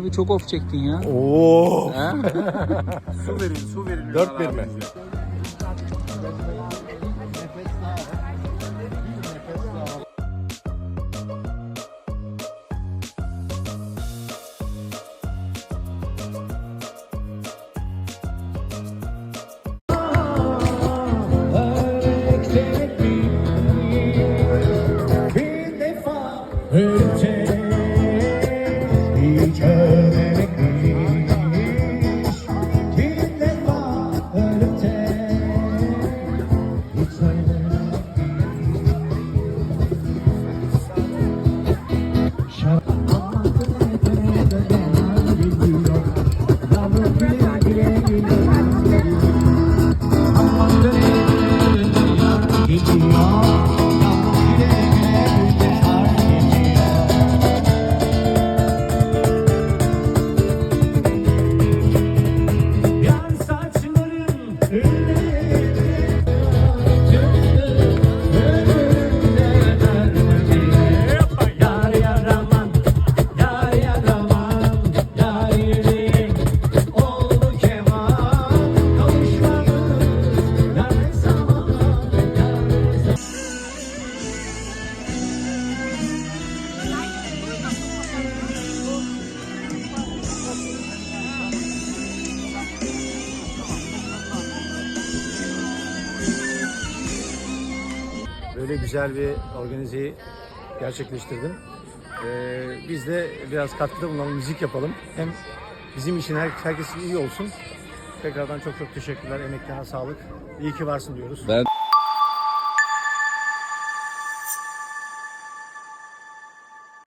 abi çok of çektin ya. Oo. Ha? Su verin, su verin. Dört verme. abimize. Thank you. Böyle güzel bir organizeyi gerçekleştirdim. Ee, biz de biraz katkıda bulunalım, müzik yapalım. Hem bizim için her, herkesin iyi olsun. Tekrardan çok çok teşekkürler. Emeklerine sağlık. İyi ki varsın diyoruz. Ben